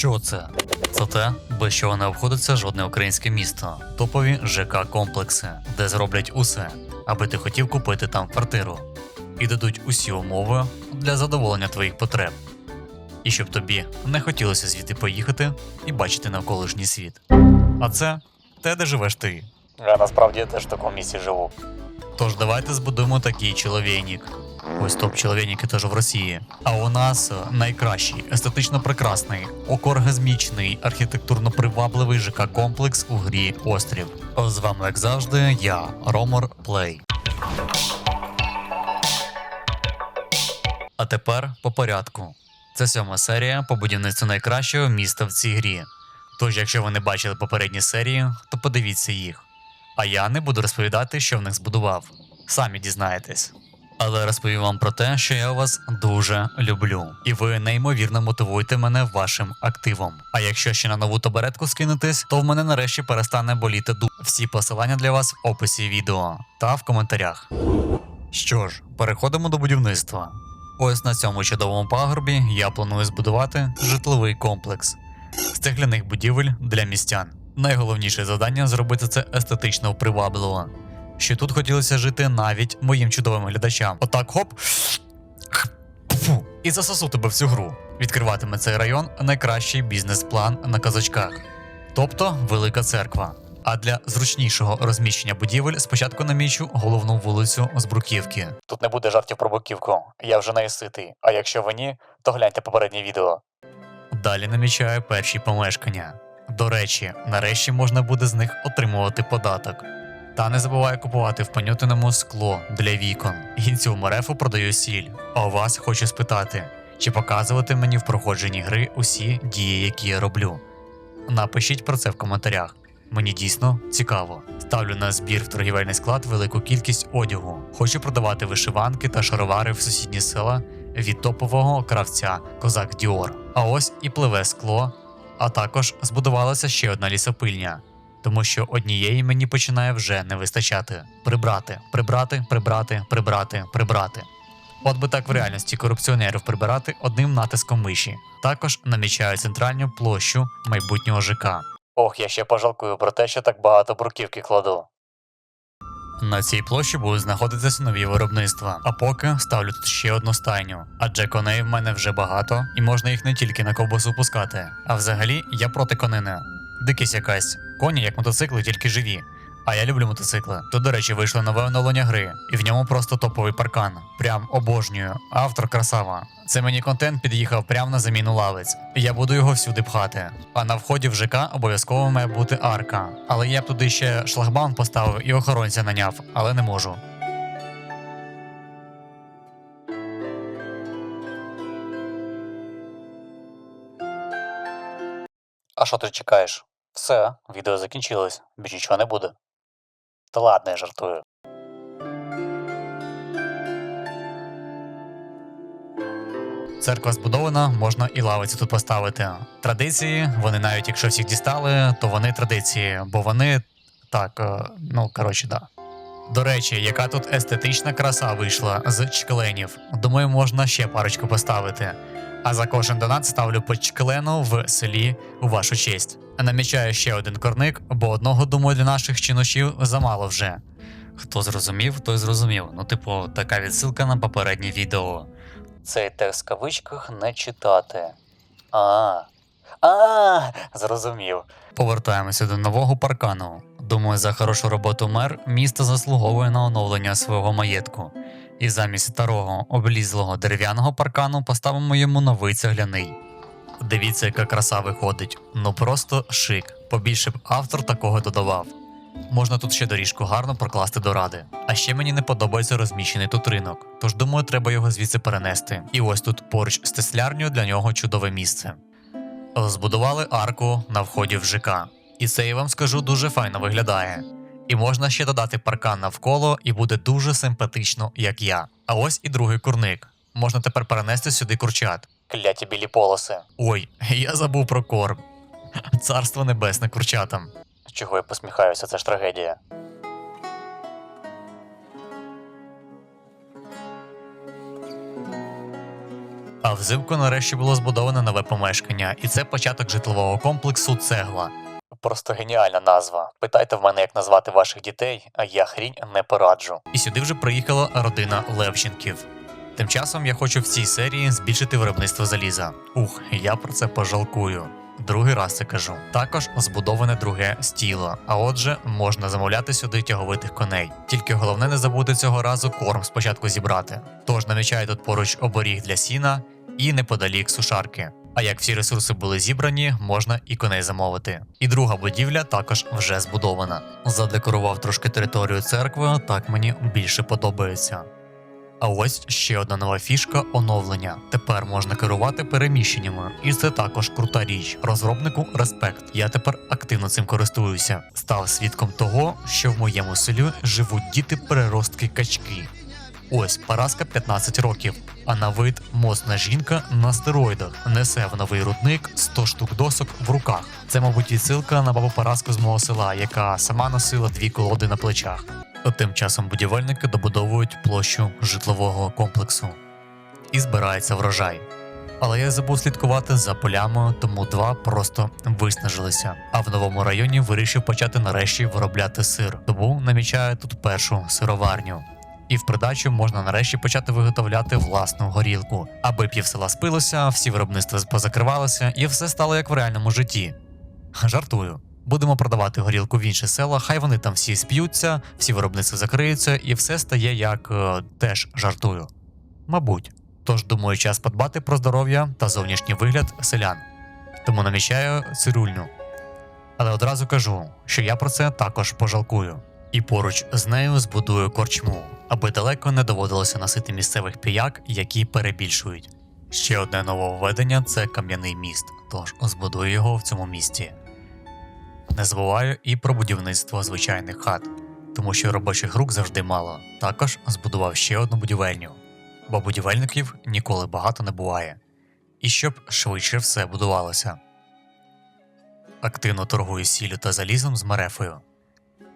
Що це? Це те, без чого не обходиться жодне українське місто. Топові ЖК комплекси, де зроблять усе, аби ти хотів купити там квартиру, і дадуть усі умови для задоволення твоїх потреб. І щоб тобі не хотілося звідти поїхати і бачити навколишній світ. А це те, де живеш ти. Я насправді теж в такому місці живу. Тож давайте збудуємо такий чоловійник. Ось топ чоловійники теж в Росії. А у нас е, найкращий, естетично прекрасний, окоргазмічний, архітектурно привабливий ЖК комплекс у грі Острів. З вами, як завжди, я, Ромор Плей. А тепер по порядку. Це сьома серія по будівництву найкращого міста в цій грі. Тож, якщо ви не бачили попередні серії, то подивіться їх. А я не буду розповідати, що в них збудував. Самі дізнаєтесь. Але розповім вам про те, що я вас дуже люблю, і ви неймовірно мотивуєте мене вашим активом. А якщо ще на нову табуретку скинетесь, то в мене нарешті перестане боліти ду. Всі посилання для вас в описі відео та в коментарях. Що ж, переходимо до будівництва. Ось на цьому чудовому пагорбі я планую збудувати житловий комплекс з цегляних будівель для містян. Найголовніше завдання зробити це естетично привабливо. Що тут хотілося жити навіть моїм чудовим глядачам. Отак хоп. Фу, і засосу тебе всю гру. Відкриватиме цей район найкращий бізнес-план на казачках, тобто Велика Церква. А для зручнішого розміщення будівель спочатку намічу головну вулицю з Бруківки. Тут не буде жартів про Бруківку, я вже не ситий. А якщо ви ні, то гляньте попереднє відео. Далі намічаю перші помешкання. До речі, нарешті можна буде з них отримувати податок. Та не забувай купувати в панютиному скло для вікон. Гінцю Мерефу продаю сіль. А у вас хочу спитати, чи показувати мені в проходженні гри усі дії, які я роблю. Напишіть про це в коментарях. Мені дійсно цікаво. Ставлю на збір в торгівельний склад велику кількість одягу. Хочу продавати вишиванки та шаровари в сусідні села від топового кравця Козак Діор. А ось і пливе скло. А також збудувалася ще одна лісопильня, тому що однієї мені починає вже не вистачати. Прибрати, прибрати, прибрати, прибрати, прибрати. От би так в реальності корупціонерів прибирати одним натиском миші. Також намічаю центральну площу майбутнього ЖК. Ох, я ще пожалкую про те, що так багато бруківки кладу. На цій площі будуть знаходитися нові виробництва, а поки ставлю тут ще одну стайню. Адже коней в мене вже багато, і можна їх не тільки на ковбасу пускати. А взагалі я проти конини. Дикість якась. Коні, як мотоцикли, тільки живі. А я люблю мотоцикли. То, до речі, вийшло нове оновлення гри, і в ньому просто топовий паркан. Прям обожнюю. Автор красава. Це мені контент під'їхав прямо на заміну лавиць. Я буду його всюди пхати. А на вході в ЖК обов'язково має бути арка. Але я б туди ще шлагбаум поставив і охоронця наняв, але не можу. А що ти чекаєш? Все, відео закінчилось, більш нічого не буде. Та ладно, я жартую. Церква збудована, можна і лавиці тут поставити. Традиції, вони навіть якщо всіх дістали, то вони традиції, бо вони так, е, ну коротше, да. До речі, яка тут естетична краса вийшла з чкленів. Думаю, можна ще парочку поставити. А за кожен донат ставлю по чклену в селі у вашу честь. Намічаю ще один корник, бо одного думаю для наших чинушів замало вже. Хто зрозумів, той зрозумів. Ну, типу, така відсилка на попереднє відео. Цей текст в кавичках не читати. А. А, зрозумів. Повертаємося до нового паркану. Думаю, за хорошу роботу мер місто заслуговує на оновлення свого маєтку. І замість старого облізлого дерев'яного паркану поставимо йому новий цегляний. Дивіться, яка краса виходить. Ну просто шик. Побільше б автор такого додавав. Можна тут ще доріжку гарно прокласти до ради. А ще мені не подобається розміщений тут ринок, тож думаю, треба його звідси перенести. І ось тут поруч з теслярнею для нього чудове місце. Збудували арку на вході в ЖК. І це я вам скажу дуже файно виглядає. І можна ще додати паркан навколо, і буде дуже симпатично, як я. А ось і другий курник. Можна тепер перенести сюди курчат. Кляті білі полоси. Ой, я забув про корм. Царство небесне курчатам. Чого я посміхаюся, це ж трагедія. А взимку нарешті було збудоване нове помешкання, і це початок житлового комплексу Цегла. Просто геніальна назва. Питайте в мене, як назвати ваших дітей, а я хрінь не пораджу. І сюди вже приїхала родина Левченків. Тим часом я хочу в цій серії збільшити виробництво заліза. Ух, я про це пожалкую. Другий раз це кажу. Також збудоване друге стіло. А отже, можна замовляти сюди тяговитих коней. Тільки головне не забути цього разу корм спочатку зібрати. Тож намічаю тут поруч оборіг для сіна і неподалік сушарки. А як всі ресурси були зібрані, можна і коней замовити. І друга будівля також вже збудована. Задекорував трошки територію церкви, так мені більше подобається. А ось ще одна нова фішка оновлення. Тепер можна керувати переміщеннями, і це також крута річ. Розробнику респект. Я тепер активно цим користуюся. Став свідком того, що в моєму селі живуть діти переростки качки. Ось Параска 15 років, а на вид моцна жінка на стероїдах несе в новий рудник 100 штук досок в руках. Це, мабуть, відсилка на бабу Параску з мого села, яка сама носила дві колоди на плечах. Тим часом будівельники добудовують площу житлового комплексу і збирається врожай. Але я забув слідкувати за полями, тому два просто виснажилися. А в новому районі вирішив почати нарешті виробляти сир. Тому намічаю тут першу сироварню. І в придачу можна нарешті почати виготовляти власну горілку, аби пів села спилося, всі виробництва позакривалися, і все стало як в реальному житті. Жартую. Будемо продавати горілку в інші села, хай вони там всі сп'ються, всі виробництва закриються, і все стає як е, теж жартую. Мабуть. Тож думаю, час подбати про здоров'я та зовнішній вигляд селян. Тому намічаю цирульню. Але одразу кажу, що я про це також пожалкую. І поруч з нею збудую корчму, аби далеко не доводилося носити місцевих піяк, які перебільшують. Ще одне нововведення це кам'яний міст, тож збудую його в цьому місті. Не забуваю і про будівництво звичайних хат, тому що робочих рук завжди мало. Також збудував ще одну будівельню, бо будівельників ніколи багато не буває. І щоб швидше все будувалося. Активно торгую сіллю та залізом з Марефою.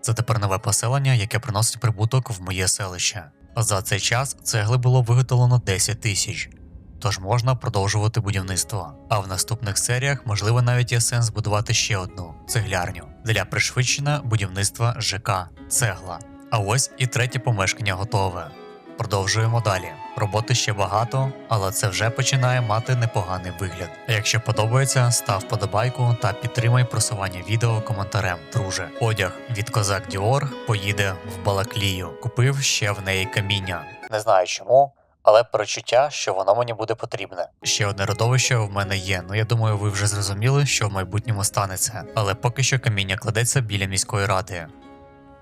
Це тепер нове поселення, яке приносить прибуток в моє селище. За цей час цегли було виготовлено 10 тисяч, тож можна продовжувати будівництво. А в наступних серіях, можливо, навіть є сенс будувати ще одну цеглярню для пришвидшення будівництва ЖК Цегла. А ось і третє помешкання готове. Продовжуємо далі. Роботи ще багато, але це вже починає мати непоганий вигляд. А якщо подобається, став подобайку та підтримай просування відео коментарем, друже. Одяг від Козак Діор поїде в Балаклію. Купив ще в неї каміння. Не знаю чому. Але перечуття, що воно мені буде потрібне. Ще одне родовище в мене є. Ну я думаю, ви вже зрозуміли, що в майбутньому станеться. Але поки що каміння кладеться біля міської ради.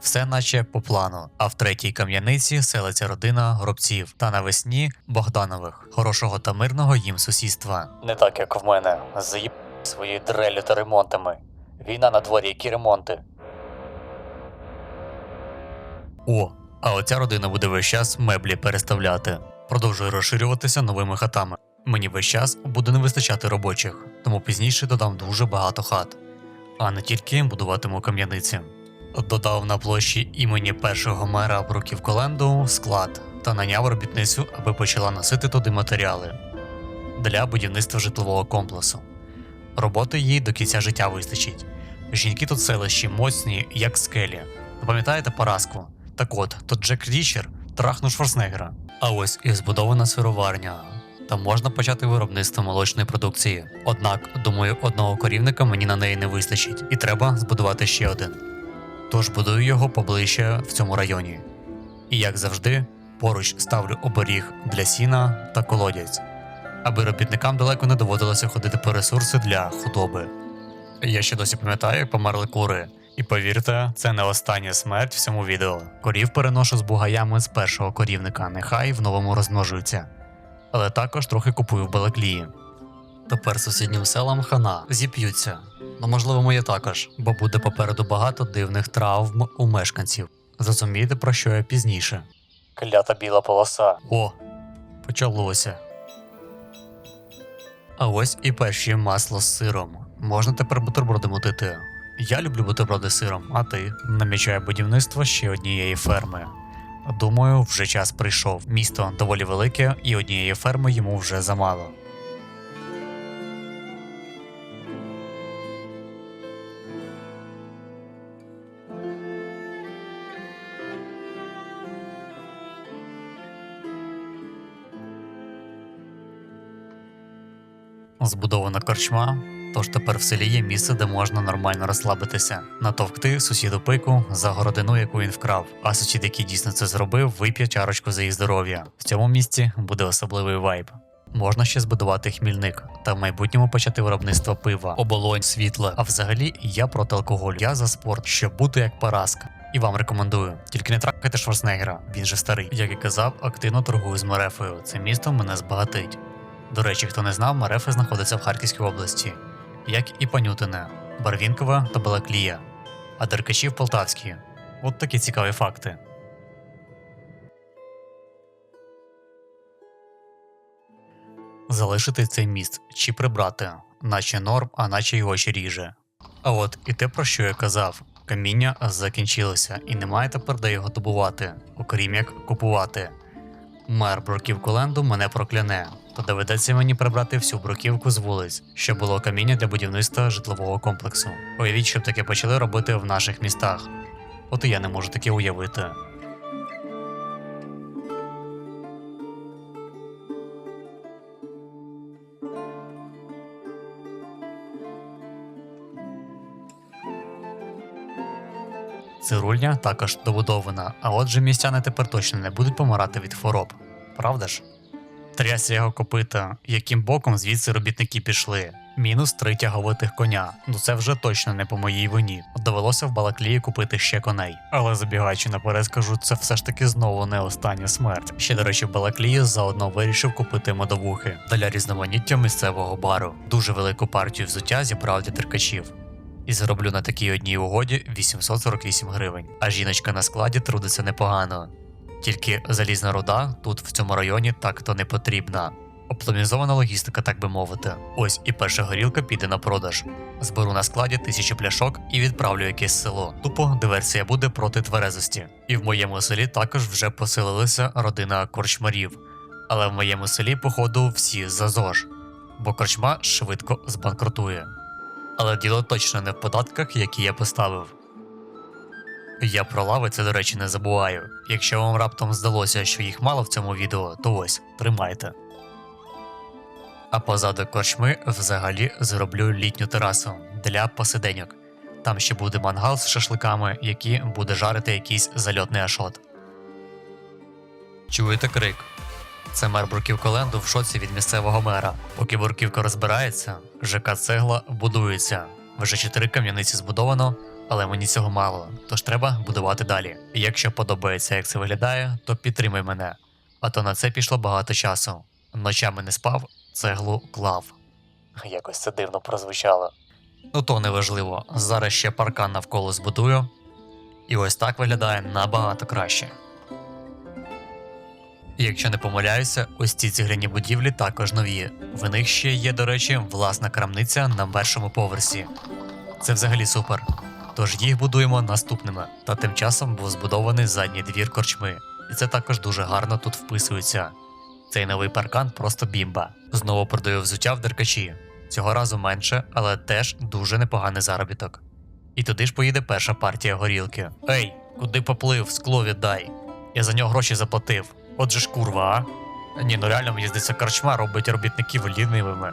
Все наче по плану. А в третій кам'яниці селиться родина гробців та навесні Богданових, хорошого та мирного їм сусідства. Не так як в мене. Заїб свої дрелі та ремонтами. Війна на дворі, які ремонти. О, а оця родина буде весь час меблі переставляти. Продовжую розширюватися новими хатами. Мені весь час буде не вистачати робочих, тому пізніше додам дуже багато хат. А не тільки будуватиму кам'яниці. Додав на площі імені першого мера Бруків Коленду склад та наняв робітницю, аби почала носити туди матеріали для будівництва житлового комплексу. Роботи їй до кінця життя вистачить. Жінки тут селищі моцні, як скелі. Пам'ятаєте поразку? Так от, тут Джек Річер трахнув Шварценеггера. А ось і збудована сироварня. Там можна почати виробництво молочної продукції. Однак, думаю, одного корівника мені на неї не вистачить, і треба збудувати ще один. Тож будую його поближче в цьому районі. І як завжди, поруч ставлю оберіг для сіна та колодязь, аби робітникам далеко не доводилося ходити по ресурси для худоби. Я ще досі пам'ятаю, як померли кури. І повірте, це не остання смерть в цьому відео. Корів переношу з бугаями з першого корівника, нехай в новому розмножуються. Але також трохи купую в Балаклії. Тепер сусіднім селам хана зіп'ються. Ну, можливо, моє також, бо буде попереду багато дивних травм у мешканців. Зрозумієте, про що я пізніше. Клята біла полоса. О, почалося. А ось і перші масло з сиром. Можна тепер бутерброди мутити. Я люблю бутерброди з сиром, а ти намічає будівництво ще однієї ферми. Думаю, вже час прийшов. Місто доволі велике, і однієї ферми йому вже замало. Збудована корчма тож тепер в селі є місце, де можна нормально розслабитися, натовкти сусіду пику за городину, яку він вкрав. А сусід, який дійсно це зробив, вип'є чарочку за їх здоров'я. В цьому місці буде особливий вайб. Можна ще збудувати хмільник та в майбутньому почати виробництво пива, оболонь, світла. А взагалі я проти алкоголю. Я за спорт, щоб бути як Параска. І вам рекомендую. Тільки не тракайте Шварценеггера, він же старий. Як і казав, активно торгую з Марефою. Це місто мене збагатить. До речі, хто не знав, Марефа знаходиться в Харківській області, як і Панютине, Барвінкове та Балаклія, а Деркачі в Полтавській. От такі цікаві факти. Залишити цей міст чи прибрати, наче норм, а наче й очі ріже. А от і те, про що я казав, каміння закінчилося і немає тепер де його добувати, окрім як купувати. Мер Бруківколенду мене прокляне, то доведеться мені прибрати всю бруківку з вулиць, що було каміння для будівництва житлового комплексу. Уявіть, щоб таке почали робити в наших містах. От і я не можу таке уявити. Цирульня також добудована, а отже містяни тепер точно не будуть помирати від хвороб. Правда ж? Трясся його копита, яким боком звідси робітники пішли. Мінус три тяговитих коня. Ну це вже точно не по моїй вині. Довелося в Балаклії купити ще коней. Але забігаючи наперед, скажу, це все ж таки знову не остання смерть. Ще, до речі, в Балаклії заодно вирішив купити медовухи для різноманіття місцевого бару. Дуже велику партію взуття зібрав для теркачів. І зароблю на такій одній угоді 848 гривень. А жіночка на складі трудиться непогано. Тільки залізна руда тут в цьому районі так то не потрібна. Оптимізована логістика, так би мовити. Ось і перша горілка піде на продаж. Зберу на складі тисячі пляшок і відправлю якесь село. Тупо диверсія буде проти тверезості. І в моєму селі також вже поселилася родина корчмарів. Але в моєму селі, походу, всі за ЗОЖ, бо корчма швидко збанкрутує. Але діло точно не в податках, які я поставив. Я про лави це, до речі, не забуваю. Якщо вам раптом здалося, що їх мало в цьому відео, то ось тримайте. А позаду корчми взагалі зроблю літню терасу для посиденьок. Там ще буде мангал з шашликами, які буде жарити якийсь зальотний ашот. Чуєте крик? Це мер Бурківколенду в шоці від місцевого мера. Поки Бурківка розбирається, ЖК Цегла будується. Вже чотири кам'яниці збудовано, але мені цього мало, тож треба будувати далі. Якщо подобається, як це виглядає, то підтримай мене. А то на це пішло багато часу. Ночами не спав, цеглу клав. Якось це дивно прозвучало. Ну то не важливо. Зараз ще паркан навколо збудую. І ось так виглядає набагато краще. Якщо не помиляюся, ось ці цегляні будівлі також нові. В них ще є, до речі, власна крамниця на першому поверсі. Це взагалі супер. Тож їх будуємо наступними. Та тим часом був збудований задній двір корчми. І це також дуже гарно тут вписується. Цей новий паркан просто бімба. Знову продаю взуття в деркачі. Цього разу менше, але теж дуже непоганий заробіток. І туди ж поїде перша партія горілки. Ей, куди поплив, скло віддай. Я за нього гроші заплатив. Отже ж курва, а? Ні, ну реально мені здається, корчма робить робітників лінивими.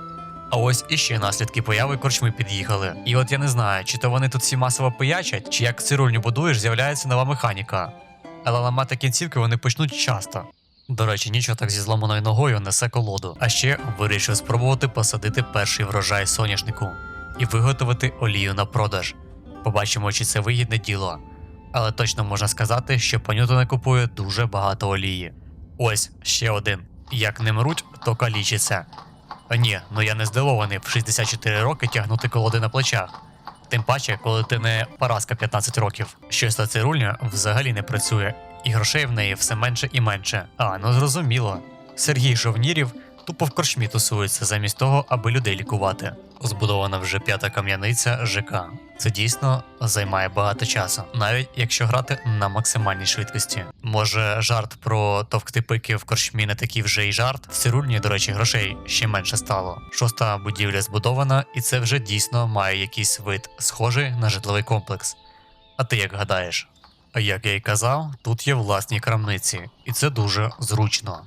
А ось іще наслідки появи корчми під'їхали. І от я не знаю, чи то вони тут всі масово пиячать, чи як цирульню будуєш, з'являється нова механіка. Але ламати кінцівки вони почнуть часто. До речі, нічого так зі зламаною ногою несе колоду. А ще вирішив спробувати посадити перший врожай соняшнику і виготовити олію на продаж. Побачимо, чи це вигідне діло. Але точно можна сказати, що панюта не купує дуже багато олії. Ось ще один. Як не мруть, то калічиться. А ні, ну я не здивований в 64 роки тягнути колоди на плечах. Тим паче, коли ти не Параска 15 років. Щось та цирульня взагалі не працює, і грошей в неї все менше і менше. А, ну зрозуміло. Сергій Жовнірів тупо в корчмі тусується замість того, аби людей лікувати. Збудована вже п'ята кам'яниця ЖК. Це дійсно займає багато часу, навіть якщо грати на максимальній швидкості. Може, жарт про товкти пики в корчмі не такий вже й жарт. В цирульні, до речі, грошей ще менше стало. Шоста будівля збудована, і це вже дійсно має якийсь вид, схожий на житловий комплекс. А ти як гадаєш? А як я й казав, тут є власні крамниці, і це дуже зручно.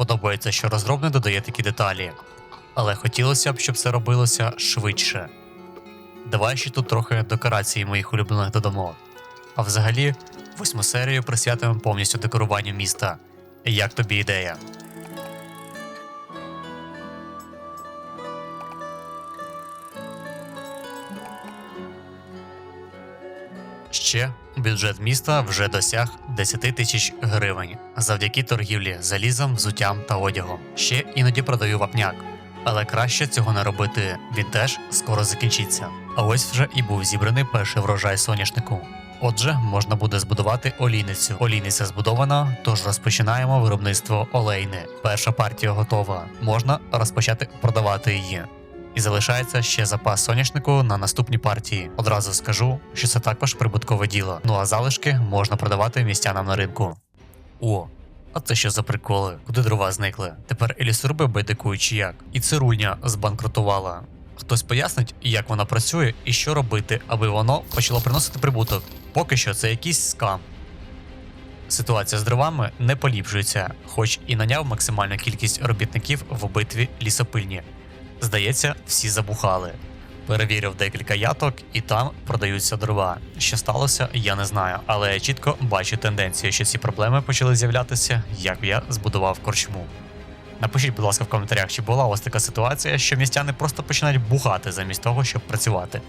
Подобається, що розробник додає такі деталі. але хотілося б, щоб це робилося швидше. Давай ще тут трохи декорації моїх улюблених додамо. А взагалі, восьму серію присвятимо повністю декоруванню міста. Як тобі ідея? Ще бюджет міста вже досяг 10 тисяч гривень завдяки торгівлі залізом, взуттям та одягом. Ще іноді продаю вапняк, але краще цього не робити. Він теж скоро закінчиться. А ось вже і був зібраний перший врожай соняшнику. Отже, можна буде збудувати олійницю. Олійниця збудована, тож розпочинаємо виробництво олейни. Перша партія готова. Можна розпочати продавати її. І залишається ще запас соняшнику на наступні партії. Одразу скажу, що це також прибуткове діло. Ну а залишки можна продавати містянам на ринку. О, а це що за приколи? Куди дрова зникли? Тепер елісурби байдикують чи як? І цирульня збанкрутувала. Хтось пояснить, як вона працює і що робити, аби воно почало приносити прибуток. Поки що це якийсь скам. Ситуація з дровами не поліпшується, хоч і наняв максимальну кількість робітників в битві лісопильні. Здається, всі забухали. Перевірив декілька яток, і там продаються дрова. Що сталося, я не знаю, але я чітко бачу тенденцію, що ці проблеми почали з'являтися, як я збудував корчму. Напишіть, будь ласка, в коментарях, чи була у вас така ситуація, що містяни просто починають бухати замість того, щоб працювати.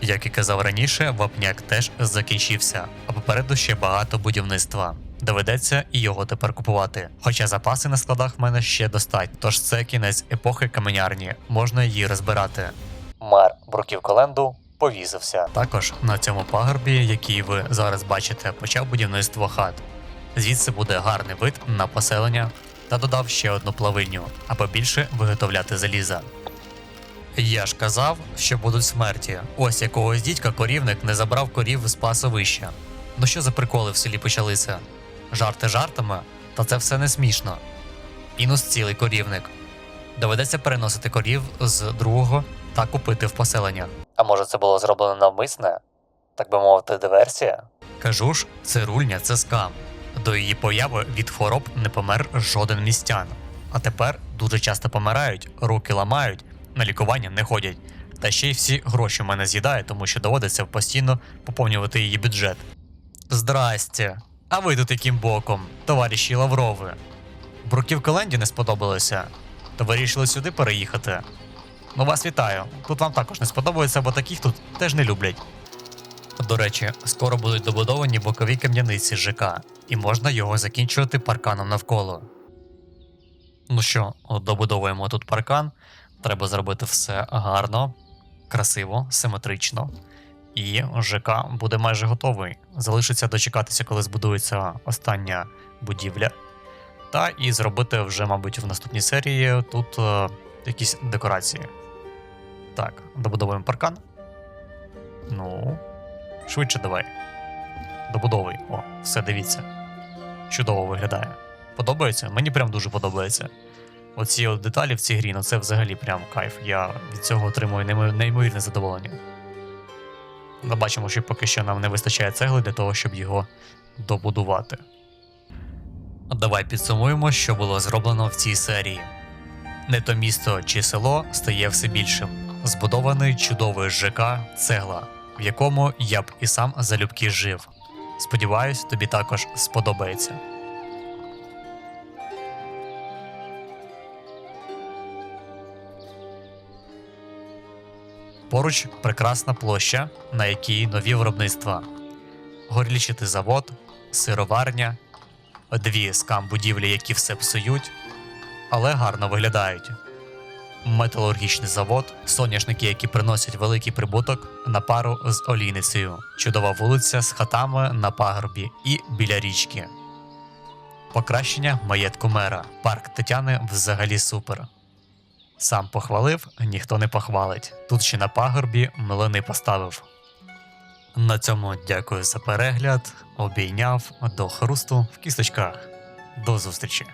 Як і казав раніше, вапняк теж закінчився, а попереду ще багато будівництва. Доведеться і його тепер купувати. Хоча запаси на складах в мене ще достатньо, тож це кінець епохи каменярні, можна її розбирати. Мер Бруківколенду повісився. Також на цьому пагорбі, який ви зараз бачите, почав будівництво хат. Звідси буде гарний вид на поселення та додав ще одну плавильню, аби більше виготовляти заліза. Я ж казав, що будуть смерті. Ось якогось дідька корівник не забрав корів з пасовища. Ну що за приколи в селі почалися? Жарти жартами, та це все не смішно. Мінус цілий корівник. Доведеться переносити корів з другого та купити в поселеннях. А може це було зроблено навмисне? Так би мовити, диверсія? Кажу ж, цирульня це скам. До її появи від хвороб не помер жоден містян. А тепер дуже часто помирають, руки ламають, на лікування не ходять. Та ще й всі гроші в мене з'їдає, тому що доводиться постійно поповнювати її бюджет. Здрасте. А ви тут яким боком, товариші Лаврови? Бруківка Ленді не сподобалося, то вирішили сюди переїхати. Ну вас вітаю. Тут вам також не сподобається, бо таких тут теж не люблять. До речі, скоро будуть добудовані бокові кам'яниці ЖК, і можна його закінчувати парканом навколо. Ну що, добудовуємо тут паркан. Треба зробити все гарно, красиво, симетрично. І ЖК буде майже готовий. Залишиться дочекатися, коли збудується остання будівля. Та і зробити вже, мабуть, в наступній серії тут е, якісь декорації. Так, добудовуємо паркан. Ну, швидше давай. Добудовуй. О, все, дивіться. Чудово виглядає. Подобається? Мені прям дуже подобається. Оці от деталі в цій грі, ну це взагалі прям кайф. Я від цього отримую неймовірне задоволення. Ми бачимо, що поки що нам не вистачає цегли для того, щоб його добудувати. Давай підсумуємо, що було зроблено в цій серії. Не то місто чи село стає все більшим. Збудований чудовий ЖК цегла, в якому я б і сам залюбки жив. Сподіваюсь, тобі також сподобається. Поруч прекрасна площа, на якій нові виробництва: горлічитий завод, сироварня, дві скам будівлі, які все псують, але гарно виглядають. Металургічний завод, соняшники, які приносять великий прибуток на пару з олійницею, чудова вулиця з хатами на пагорбі і біля річки. Покращення маєтку мера. Парк Тетяни взагалі супер. Сам похвалив, ніхто не похвалить. Тут ще на пагорбі млини поставив. На цьому дякую за перегляд. Обійняв до хрусту в кісточках. До зустрічі!